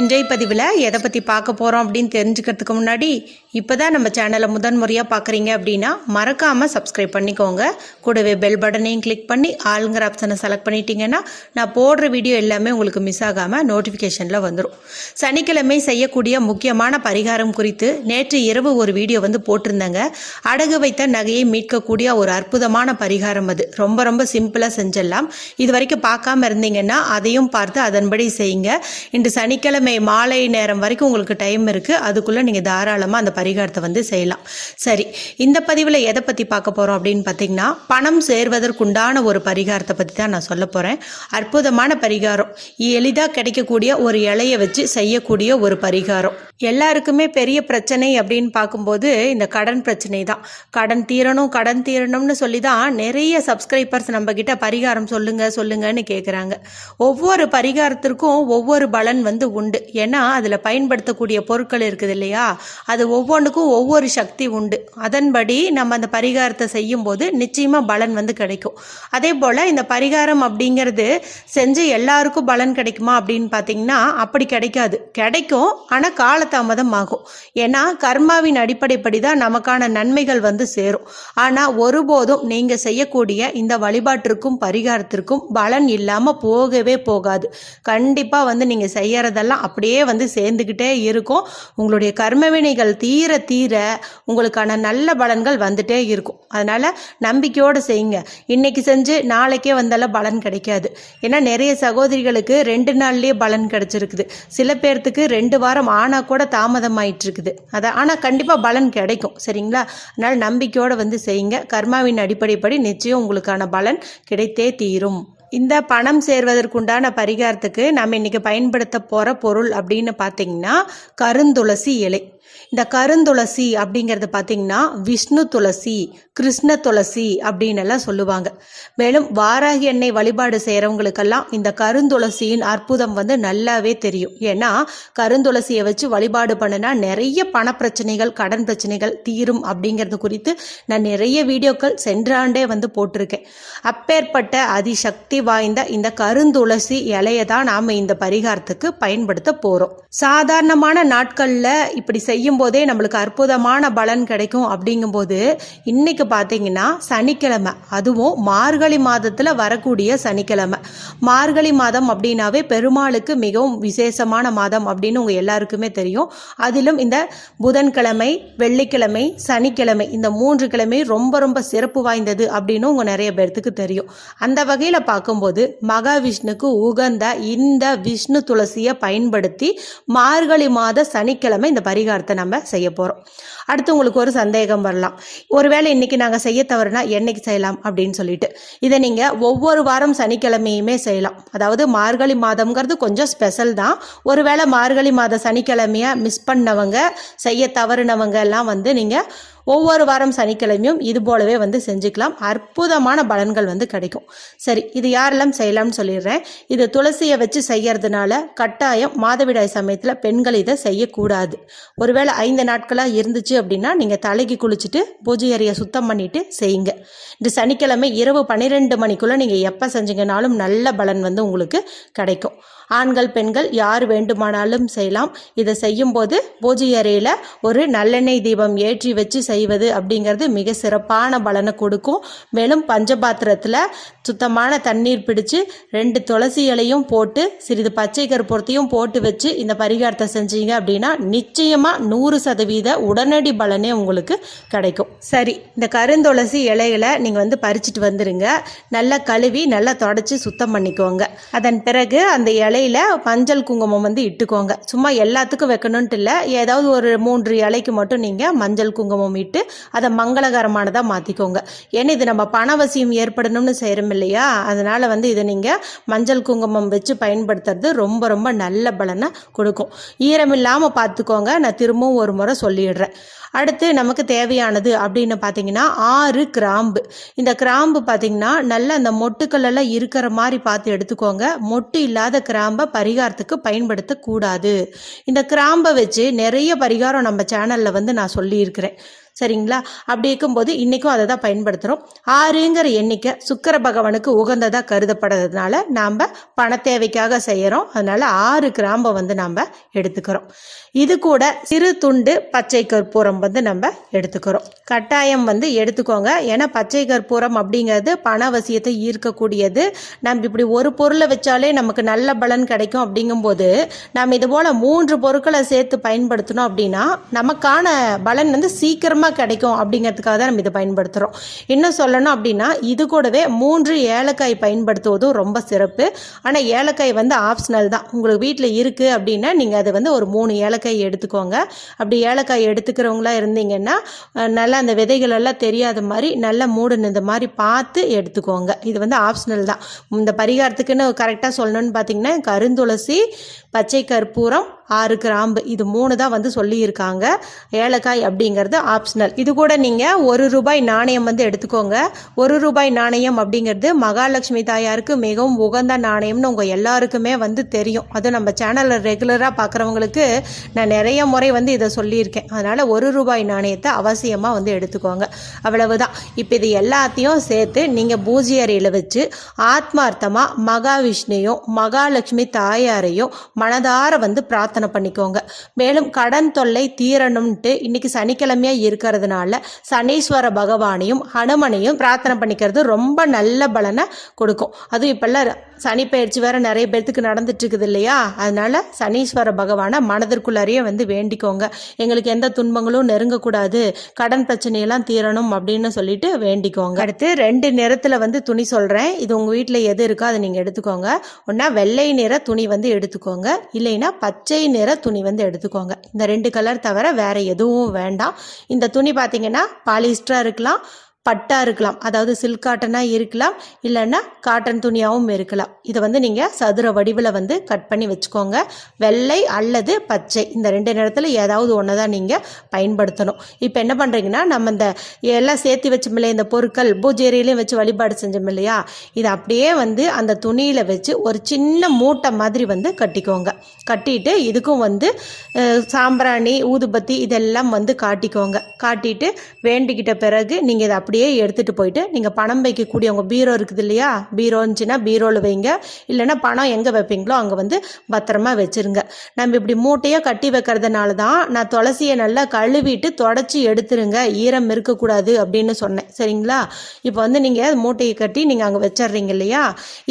இன்றைய பதிவில் எதை பற்றி பார்க்க போகிறோம் அப்படின்னு தெரிஞ்சுக்கிறதுக்கு முன்னாடி இப்போ தான் நம்ம சேனலை முதன்முறையாக பார்க்குறீங்க அப்படின்னா மறக்காமல் சப்ஸ்கிரைப் பண்ணிக்கோங்க. கூடவே பெல் பட்டனையும் கிளிக் பண்ணி ஆளுங்கிற ஆப்ஷனை செலக்ட் பண்ணிட்டீங்கன்னா நான் போடுற வீடியோ எல்லாமே உங்களுக்கு மிஸ் ஆகாமல் நோட்டிஃபிகேஷனில் வந்துடும் சனிக்கிழமை செய்யக்கூடிய முக்கியமான பரிகாரம் குறித்து நேற்று இரவு ஒரு வீடியோ வந்து போட்டிருந்தேங்க. அடகு வைத்த நகையை மீட்கக்கூடிய ஒரு அற்புதமான பரிகாரம் அது. ரொம்ப ரொம்ப சிம்பிளாக செஞ்சிடலாம் இது வரைக்கும் பார்க்காம இருந்தீங்கன்னா அதையும் பார்த்து அதன்படி செய்யுங்க. இன்று சனிக்கிழமை மாலை நேரம் வரைக்கும் உங்களுக்கு டைம் இருக்குது அதுக்குள்ளே நீங்கள் தாராளமாக அந்த பரிகாரத்தை வந்து செய்யலாம். சரி இந்த பதிவில் எதை பற்றி பார்க்க போகிறோம் அப்படின்னு பார்த்தீங்கன்னா பணம் சேர்வதற்குண்டான ஒரு பரிகாரத்தை பற்றி தான் நான் சொல்ல போகிறேன் அற்புதமான பரிகாரம். எளிதாக கிடைக்கக்கூடிய ஒரு இலையை வச்சு செய்யக்கூடிய ஒரு பரிகாரம். எல்லாருக்குமே பெரிய பிரச்சனை அப்படின்னு பார்க்கும்போது இந்த கடன் பிரச்சனை தான். கடன் தீரணும் கடன் தீரணும்னு சொல்லி தான் நிறைய சப்ஸ்கிரைபர்ஸ் நம்ம பரிகாரம் சொல்லுங்கள் சொல்லுங்கன்னு கேட்குறாங்க ஒவ்வொரு பரிகாரத்திற்கும் ஒவ்வொரு பலன் வந்து உண்டு. ஏன்னா அதில் பயன்படுத்தக்கூடிய பொருட்கள் இருக்குது இல்லையா? அது ஒவ்வொன்றுக்கும் ஒவ்வொரு சக்தி உண்டு. அதன்படி நம்ம அந்த பரிகாரத்தை செய்யும்போது நிச்சயமாக பலன் வந்து கிடைக்கும். அதே போல் இந்த பரிகாரம் அப்படிங்கிறது செஞ்சு எல்லாருக்கும் பலன் கிடைக்குமா அப்படின்னு பார்த்தீங்கன்னா அப்படி கிடைக்காது. கிடைக்கும் ஆனால் காலதாமதம் ஆகும். ஏன்னா கர்மாவின் அடிப்படைப்படி தான் நமக்கான நன்மைகள் வந்து சேரும். ஆனால் ஒருபோதும் நீங்கள் செய்யக்கூடிய இந்த வழிபாட்டிற்கும் பரிகாரத்திற்கும் பலன் இல்லாமல் போகவே போகாது. கண்டிப்பாக வந்து நீங்கள் செய்யறதெல்லாம் அப்படியே வந்து சேர்ந்துக்கிட்டே இருக்கும். உங்களுடைய கர்மவினைகள் தீர தீர உங்களுக்கான நல்ல பலன்கள் வந்துட்டே இருக்கும். அதனால் நம்பிக்கையோடு செய்யுங்க. இன்னைக்கு செஞ்சு நாளைக்கே வந்தாலும் பலன் கிடைக்காது. ஏன்னா நிறைய சகோதரிகளுக்கு ரெண்டு நாள்லேயே பலன் கிடைச்சிருக்குது. சில பேர்த்துக்கு ரெண்டு வாரம் ஆனால் கூட தாமதமாயிட்டு இருக்குது அதான் ஆனால் கண்டிப்பாக பலன் கிடைக்கும். சரிங்களா? அதனால் நம்பிக்கையோடு வந்து செய்யுங்க. கர்மாவின் அடிப்படைப்படி நிச்சயம் உங்களுக்கான பலன் கிடைத்தே தீரும். இந்த பணம் சேர்வதற்குண்டான பரிகாரத்துக்கு நம்ம இன்னைக்கு பயன்படுத்த போகிற பொருள் அப்படின்னு பார்த்தீங்கன்னா கருந்துளசி இலை. இந்த கருந்துளசி அப்படிங்கிறது பார்த்தீங்கன்னா விஷ்ணு துளசி கிருஷ்ண துளசி அப்படின்னு எல்லாம் சொல்லுவாங்க. மேலும் வாராகி எண்ணெய் வழிபாடு செய்கிறவங்களுக்கெல்லாம் இந்த கருந்துளசியின் அற்புதம் வந்து நல்லாவே தெரியும். ஏன்னா கருந்துளசியை வச்சு வழிபாடு பண்ணினா நிறைய பணப்பிரச்சனைகள் கடன் பிரச்சனைகள் தீரும் அப்படிங்கிறது குறித்து நான் நிறைய வீடியோக்கள் சென்ற ஆண்டே வந்து போட்டிருக்கேன். அப்பேற்பட்ட அதிசக்தி வாய்ந்த இந்த கருந்துளசி இலையை தான் நாம் இந்த பரிகாரத்துக்கு பயன்படுத்த போகிறோம் சாதாரணமான நாட்களில் இப்படி செய்யும் போதே நம்மளுக்கு அற்புதமான பலன் கிடைக்கும் அப்படிங்கும்போது இன்னைக்கு பார்த்தீங்கன்னா சனிக்கிழமை அதுவும் மார்கழி மாதத்தில் வரக்கூடிய சனிக்கிழமை. மார்கழி மாதம் அப்படின்னாவே பெருமாளுக்கு மிகவும் விசேஷமான மாதம் அப்படின்னு உங்கள் எல்லாருக்குமே தெரியும். அதிலும் இந்த புதன்கிழமை வெள்ளிக்கிழமை சனிக்கிழமை இந்த மூன்று கிழமை ரொம்ப ரொம்ப சிறப்பு வாய்ந்தது அப்படின்னு உங்கள் நிறைய பேர்த்துக்கு தெரியும். அந்த வகையில் பார்க்கும்போது மகாவிஷ்ணுக்கு உகந்த இந்த விஷ்ணு துளசியை பயன்படுத்தி மார்கழி மாத சனிக்கிழமை இந்த பரிகாரத்தை நம்ம செய்ய போகிறோம் அடுத்து உங்களுக்கு ஒரு சந்தேகம் வரலாம். ஒருவேளை இன்னைக்கு நாங்கள் செய்ய தவறுனா என்னைக்கு செய்யலாம் அப்படின்னு சொல்லிட்டு. இதை நீங்கள் ஒவ்வொரு வாரம் சனிக்கிழமையுமே செய்யலாம். அதாவது மார்கழி மாதம்ங்கிறது கொஞ்சம் ஸ்பெஷல் தான். ஒருவேளை மார்கழி மாத சனிக்கிழமையை மிஸ் பண்ணவங்க செய்ய தவறுனவங்க எல்லாம் வந்து நீங்கள் ஒவ்வொரு வாரம் சனிக்கிழமையும் இது போலவே வந்து செஞ்சுக்கலாம். அற்புதமான பலன்கள் வந்து கிடைக்கும். சரி இது யாரெல்லாம் செய்யலாம்னு சொல்லிடுறேன். இது துளசியை வச்சு செய்யறதுனால கட்டாயம் மாதவிடாய் சமயத்தில் பெண்கள் இதை செய்யக்கூடாது. ஒருவேளை ஐந்து நாட்களாக இருந்துச்சு அப்படின்னா நீங்கள் தலைக்கு குளிச்சுட்டு பூஜை அறையை சுத்தம் பண்ணிட்டு செய்யுங்க. இந்த சனிக்கிழமை இரவு பன்னிரெண்டு மணிக்குள்ளே நீங்கள் எப்போ செஞ்சீங்கனாலும் நல்ல பலன் வந்து உங்களுக்கு கிடைக்கும். ஆண்கள் பெண்கள் யார் வேண்டுமானாலும் செய்யலாம். இதை செய்யும்போது பூஜை அறையில் ஒரு நல்லெண்ணெய் தீபம் ஏற்றி வச்சு செய்வது அப்படிங்கிறது மிக சிறப்பான பலனை கொடுக்கும். மேலும் பஞ்சபாத்திரத்தில் சுத்தமான தண்ணீர் பிடிச்சு ரெண்டு துளசி இலையும் போட்டு சிறிது பச்சை கருப்பூரத்தையும் போட்டு வச்சு இந்த பரிகாரத்தை செஞ்சீங்க அப்படின்னா நிச்சயமாக நூறு சதவீத உடனடி பலனே உங்களுக்கு கிடைக்கும். சரி இந்த கருந்துளசி இலைகளை நீங்கள் வந்து பறிச்சுட்டு வந்துருங்க. நல்லா கழுவி நல்லா தொடச்சி சுத்தம் பண்ணிக்கோங்க. அதன் பிறகு அந்த இலை இலையில மஞ்சள் குங்குமம் வந்து இட்டுக்கோங்க. சும்மா எல்லாத்துக்கும் வைக்கணுன்ட்டு இல்லை. ஏதாவது ஒரு மூன்று இலைக்கு மட்டும் நீங்கள் மஞ்சள் குங்குமம் இட்டு அதை மங்களகரமானதாக மாற்றிக்கோங்க ஏன்னா இது நம்ம பணவசியம் ஏற்படணும்னு செய்கிறோம் இல்லையா? அதனால் வந்து இதை நீங்கள் மஞ்சள் குங்குமம் வச்சு பயன்படுத்துறது ரொம்ப ரொம்ப நல்ல பலனை கொடுக்கும். ஈரம் இல்லாமல் பார்த்துக்கோங்க. நான் திரும்பவும் ஒரு முறை சொல்லிடுறேன். அடுத்து நமக்கு தேவையானது அப்படின்னு பார்த்தீங்கன்னா ஆறு கிராம்பு. இந்த கிராம்பு பார்த்தீங்கன்னா நல்ல அந்த மொட்டுக்கள் எல்லாம் இருக்கிற மாதிரி பார்த்து எடுத்துக்கோங்க. மொட்டு இல்லாத கிராம்பை பரிகாரத்துக்கு பயன்படுத்தக்கூடாது. இந்த கிராம்பை வச்சு நிறைய பரிகாரம் நம்ம சேனலில் வந்து நான் சொல்லியிருக்கிறேன். சரிங்களா? அப்படி இருக்கும்போது இன்றைக்கும் அதை தான் பயன்படுத்துகிறோம் ஆறுங்கிற எண்ணிக்கை சுக்கர பகவானுக்கு உகந்ததாக கருதப்படுறதுனால நாம் பண தேவைக்காக செய்கிறோம் அதனால் ஆறு கிராம்பை வந்து நாம் எடுத்துக்கிறோம். இது கூட சிறு துண்டு பச்சை கற்பூரம் வந்து நம்ம எடுத்துக்கிறோம். கட்டாயம் வந்து எடுத்துக்கோங்க. ஏன்னா பச்சை கற்பூரம் அப்படிங்கிறது பணவசியத்தை ஈர்க்கக்கூடியது. நம்ம இப்படி ஒரு பொருளை வச்சாலே நமக்கு நல்ல பலன் கிடைக்கும் அப்படிங்கும்போது நம்ம இது போல் மூன்று பொருட்களை சேர்த்து பயன்படுத்தணும் அப்படின்னா நமக்கான பலன் வந்து சீக்கிரமாக கிடைக்கும் அப்படிங்கிறதுக்காக தான் நம்ம இதை பயன்படுத்துகிறோம் இன்னும் சொல்லணும் அப்படின்னா இது கூடவே மூன்று ஏலக்காய் பயன்படுத்துவதும் ரொம்ப சிறப்பு. ஆனால் ஏலக்காய் வந்து ஆப்ஷனல் தான். உங்களுக்கு வீட்டில் இருக்குது அப்படின்னா நீங்கள் அதை வந்து ஒரு மூணு ஏலக்காய் எடுத்துக்கோங்க. அப்படி ஏலக்காய் எடுத்துக்கிறவங்களா இருந்தீங்கன்னா நல்லா அந்த விதைகள் எல்லாம் தெரியாத மாதிரி நல்லா மூடுன இந்த மாதிரி பார்த்து எடுத்துக்கோங்க. இது வந்து ஆப்ஷனல் தான். இந்த பரிகாரத்துக்குன்னு கரெக்டாக சொல்லணும்னு பார்த்தீங்கன்னா கருந்துளசி பச்சை கற்பூரம் ஆறு கிராம்பு. இது மூணு தான் வந்து சொல்லியிருக்காங்க. ஏலக்காய் அப்படிங்கிறது ஆப்ஷனல் இது கூட நீங்கள் ஒரு ரூபாய் நாணயம் வந்து எடுத்துக்கோங்க. ஒரு ரூபாய் நாணயம் அப்படிங்கிறது மகாலட்சுமி தாயாருக்கு மிகவும் உகந்த நாணயம்னு உங்கள் எல்லாருக்குமே வந்து தெரியும். அதுவும் நம்ம சேனலில் ரெகுலராக பார்க்குறவங்களுக்கு நான் நிறைய முறை வந்து இதை சொல்லியிருக்கேன். அதனால் ஒரு ரூபாய் நாணயத்தை அவசியமாக வந்து எடுத்துக்கோங்க. அவ்வளவுதான். இப்போ இது எல்லாத்தையும் சேர்த்து நீங்கள் பூஜை அறையில் வச்சு ஆத்மார்த்தமாக மகாவிஷ்ணுவையும் மகாலட்சுமி தாயாரையும் மனதார வந்து பிரார்த்தனை பண்ணிக்கோங்க. மேலும் கடன் தொல்லை தீரணும்ன்ட்டு இன்னைக்கு சனிக்கிழமையா இருக்கிறதுனால சனீஸ்வர பகவானையும் ஹனுமனையும் பிரார்த்தனை பண்ணிக்கிறது ரொம்ப நல்ல பலனை கொடுக்கும். அதுவும் இப்பெல்லாம் சனி பயிற்சி வேற நிறைய பேர்த்துக்கு நடந்துட்டு இருக்குது இல்லையா? அதனால சனீஸ்வர பகவானை மனதிற்குள்ளாரையே வந்து வேண்டிக்கோங்க. எங்களுக்கு எந்த துன்பங்களும் நெருங்கக்கூடாது. கடன் பிரச்சனையெல்லாம் தீரணும் அப்படின்னு சொல்லிட்டு வேண்டிக்கோங்க. அடுத்து ரெண்டு நிறத்தில் வந்து துணி சொல்கிறேன் இது உங்கள் வீட்டில் எது இருக்கோ அதை நீங்கள் எடுத்துக்கோங்க. ஒன்றா வெள்ளை நிற துணி வந்து எடுத்துக்கோங்க. இல்லைன்னா பச்சை நிற துணி வந்து எடுத்துக்கோங்க. இந்த ரெண்டு கலர் தவிர வேறு எதுவும் வேண்டாம். இந்த துணி பார்த்தீங்கன்னா பாலிஸ்டராக இருக்கலாம். பட்டா இருக்கலாம். அதாவது சில்க் காட்டனாக இருக்கலாம் இல்லைன்னா காட்டன் துணியாகவும் இருக்கலாம். இதை வந்து நீங்கள் சதுர வடிவில் வந்து கட் பண்ணி வச்சுக்கோங்க. வெள்ளை அல்லது பச்சை இந்த ரெண்டு நேரத்தில் ஏதாவது ஒன்று தான் நீங்கள் பயன்படுத்தணும். இப்போ என்ன பண்ணுறீங்கன்னா நம்ம இந்த எல்லாம் சேர்த்து வச்சோமில்லையா இந்த பொருட்கள் பூஜேரியிலையும் வச்சு வழிபாடு செஞ்சோம் இல்லையா? இதை அப்படியே வந்து அந்த துணியில் வச்சு ஒரு சின்ன மூட்டை மாதிரி வந்து கட்டிக்கோங்க. கட்டிட்டு இதுக்கும் வந்து சாம்பிராணி ஊதுபத்தி இதெல்லாம் வந்து காட்டிக்கோங்க. காட்டிட்டு வேண்டிக்கிட்ட பிறகு நீங்கள் இதை அப்படியே எடுத்துகிட்டு போயிட்டு நீங்கள் பணம் வைக்கக்கூடிய உங்கள் பீரோ இருக்குது இல்லையா? பீரோ இருந்துச்சுன்னா பீரோவில் வைங்க. இல்லைன்னா பணம் எங்கே வைப்பீங்களோ அங்கே வந்து பத்திரமா வச்சுருங்க. நம்ம இப்படி மூட்டையாக கட்டி வைக்கிறதுனால தான் நான் துளசியை நல்லா கழுவிட்டு தொடச்சி எடுத்துருங்க. ஈரம் இருக்கக்கூடாது அப்படின்னு சொன்னேன். சரிங்களா? இப்போ வந்து நீங்கள் மூட்டையை கட்டி நீங்கள் அங்கே வச்சிடுறீங்க இல்லையா?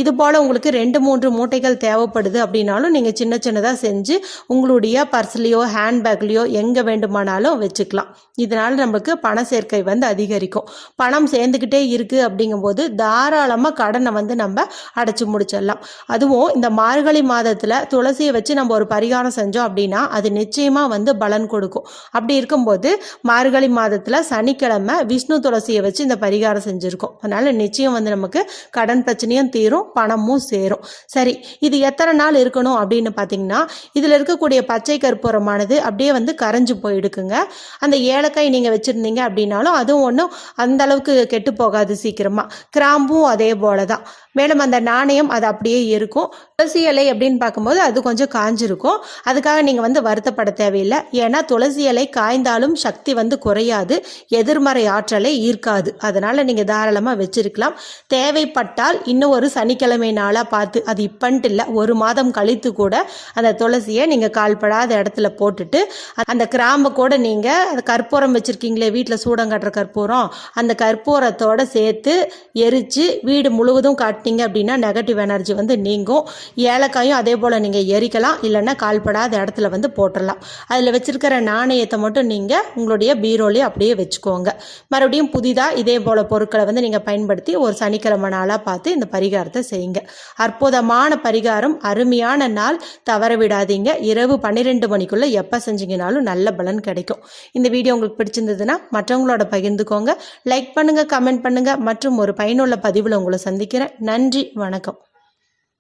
இது போல் உங்களுக்கு ரெண்டு மூன்று மூட்டைகள் தேவைப்படுது அப்படின்னாலும் நீங்கள் சின்ன சின்னதாக செஞ்சு உங்களுடைய பர்ஸ்லேயோ ஹேண்ட்பேக்லேயோ எங்கே வேண்டுமானாலும் வச்சுக்கலாம். இதனால் நமக்கு பண சேர்க்கை வந்து அதிகரிக்கும். பணம் சேர்ந்துக்கிட்டே இருக்குது அப்படிங்கும்போது தாராளமாக கடனை வந்து நம்ம அடைச்சி முடிச்சிடலாம். அதுவும் இந்த மார்கழி மாதத்தில் துளசியை வச்சு நம்ம ஒரு பரிகாரம் செஞ்சோம் அப்படின்னா அது நிச்சயமாக வந்து பலன் கொடுக்கும். அப்படி இருக்கும்போது மார்கழி மாதத்தில் சனிக்கிழமை விஷ்ணு துளசியை வச்சு இந்த பரிகாரம் செஞ்சுருக்கோம். அதனால் நிச்சயம் வந்து நமக்கு கடன் பிரச்சனையும் தீரும் பணமும் சேரும். சரி இது எத்தனை நாள் இருக்கணும் அப்படின்னு பார்த்தீங்கன்னா இதில் இருக்கக்கூடிய பச்சை கற்பூரமானது அப்படியே வந்து கரைஞ்சு போயிடுக்குங்க. அந்த ஏலக்காய் நீங்கள் வச்சுருந்தீங்க அப்படின்னாலும் அதுவும் ஒன்றும் அந்த அளவுக்கு கெட்டு போகாது சீக்கிரமாக கிராம்பும் அதே போல தான் மேலும் அந்த நாணயம் அது அப்படியே இருக்கும். துளசி இலை அப்படின்னு பார்க்கும்போது அது கொஞ்சம் காஞ்சிருக்கும். அதுக்காக நீங்கள் வந்து வருத்தப்பட தேவையில்லை. ஏன்னா துளசி இலை காய்ந்தாலும் சக்தி வந்து குறையாது. எதிர்மறை ஆற்றலை ஈர்க்காது. அதனால் நீங்கள் தாராளமாக வச்சிருக்கலாம். தேவைப்பட்டால் இன்னும் ஒரு சனிக்கிழமை நாளாக பார்த்து அது இப்பன்ட்டு இல்லை ஒரு மாதம் கழித்து கூட அந்த துளசியை நீங்கள் கால்படாத இடத்துல போட்டுட்டு அந்த கிராம்பை கூட நீங்கள் அந்த கற்பூரம் வச்சுருக்கீங்களே வீட்டில் சூடம் கட்டுற கற்பூரம் அந்த கற்பூரத்தோடு சேர்த்து எரித்து வீடு முழுவதும் காட்டினீங்க அப்படின்னா நெகட்டிவ் எனர்ஜி வந்து நீங்கும். ஏலக்காயும் அதே போல் நீங்கள் எரிக்கலாம். இல்லைன்னா கால்படாத இடத்துல வந்து போட்டுடலாம் அதில் வச்சிருக்கிற நாணயத்தை மட்டும் நீங்கள் உங்களுடைய பீரோலேயே அப்படியே வச்சுக்கோங்க. மறுபடியும் புதிதாக இதே போல் பொருட்களை வந்து நீங்கள் பயன்படுத்தி ஒரு சனிக்கிழமை நாளாக பார்த்து இந்த பரிகாரத்தை செய்யுங்க. அற்புதமான பரிகாரம். அருமையான நாள். தவற விடாதீங்க. இரவு பன்னிரெண்டு மணிக்குள்ளே எப்போ செஞ்சீங்கனாலும் நல்ல பலன் கிடைக்கும். இந்த வீடியோ உங்களுக்கு பிடிச்சிருந்ததுன்னா மற்றவங்களோட பகிர்ந்துக்கோங்க. லைக் பண்ணுங்கள் கமெண்ட் பண்ணுங்கள் மற்றும் ஒரு பயனுள்ள பதிவில் உங்களை சந்திக்கிறேன். நன்றி வணக்கம்.